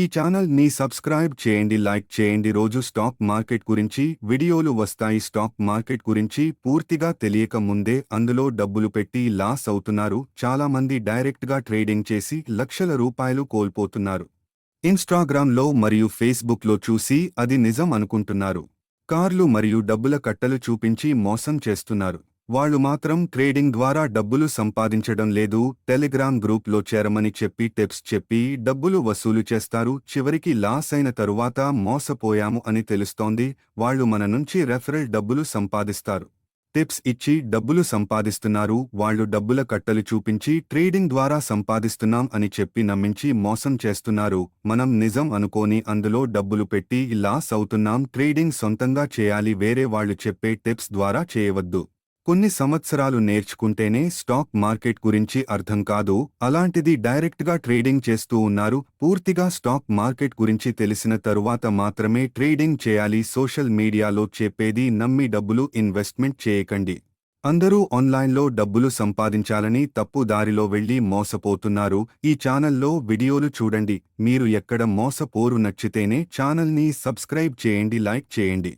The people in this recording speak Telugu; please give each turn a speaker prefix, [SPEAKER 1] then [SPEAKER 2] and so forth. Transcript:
[SPEAKER 1] ఈ ఛానల్ని సబ్స్క్రైబ్ చేయండి లైక్ చేయండి. రోజు స్టాక్ మార్కెట్ గురించి వీడియోలు వస్తాయి. స్టాక్ మార్కెట్ గురించి పూర్తిగా తెలియక ముందే అందులో డబ్బులు పెట్టి లాస్ అవుతున్నారు. చాలా మంది డైరెక్ట్గా ట్రేడింగ్ చేసి లక్షల రూపాయలు కోల్పోతున్నారు. ఇన్స్టాగ్రామ్లో మరియు ఫేస్బుక్లో చూసి అది నిజం అనుకుంటున్నారు. కార్లు మరియు డబ్బుల కట్టలు చూపించి మోసం చేస్తున్నారు. వాళ్ళు మాత్రం ట్రేడింగ్ ద్వారా డబ్బులు సంపాదించడం లేదు టెలిగ్రామ్ గ్రూప్లో చేరమని చెప్పి టిప్స్ చెప్పి డబ్బులు వసూలు చేస్తారు చివరికి లాస్ అయిన తరువాత మోసపోయాము అని తెలుస్తోంది వాళ్ళు మన నుంచి రెఫరల్ డబ్బులు సంపాదిస్తారు. టిప్స్ ఇచ్చి డబ్బులు సంపాదిస్తున్నారు వాళ్ళు డబ్బుల కట్టలు చూపించి ట్రేడింగ్ ద్వారా సంపాదిస్తున్నాం అని చెప్పి నమ్మించి మోసం చేస్తున్నారు మనం నిజం అనుకోని అందులో డబ్బులు పెట్టి లాస్ అవుతున్నాం ట్రేడింగ్ సొంతంగా చేయాలి వేరే వాళ్ళు చెప్పే టిప్స్ ద్వారా చేయవద్దు. కొన్ని సంవత్సరాలు నేర్చుకుంటేనే స్టాక్ మార్కెట్ గురించి అర్థం కాదు అలాంటిది డైరెక్ట్గా ట్రేడింగ్ చేస్తూ ఉన్నారు. పూర్తిగా స్టాక్ మార్కెట్ గురించి తెలిసిన తరువాత మాత్రమే ట్రేడింగ్ చేయాలి సోషల్ మీడియాలో చెప్పేది నమ్మి డబ్బులు ఇన్వెస్ట్మెంట్ చేయకండి. అందరూ ఆన్లైన్లో డబ్బులు సంపాదించాలని తప్పు దారిలో వెళ్ళి మోసపోతున్నారు. ఈ ఛానల్లో వీడియోలు చూడండి. మీరు ఎక్కడ మోసపోరు నచ్చితేనే ఛానల్ని సబ్స్క్రైబ్ చేయండి లైక్ చేయండి.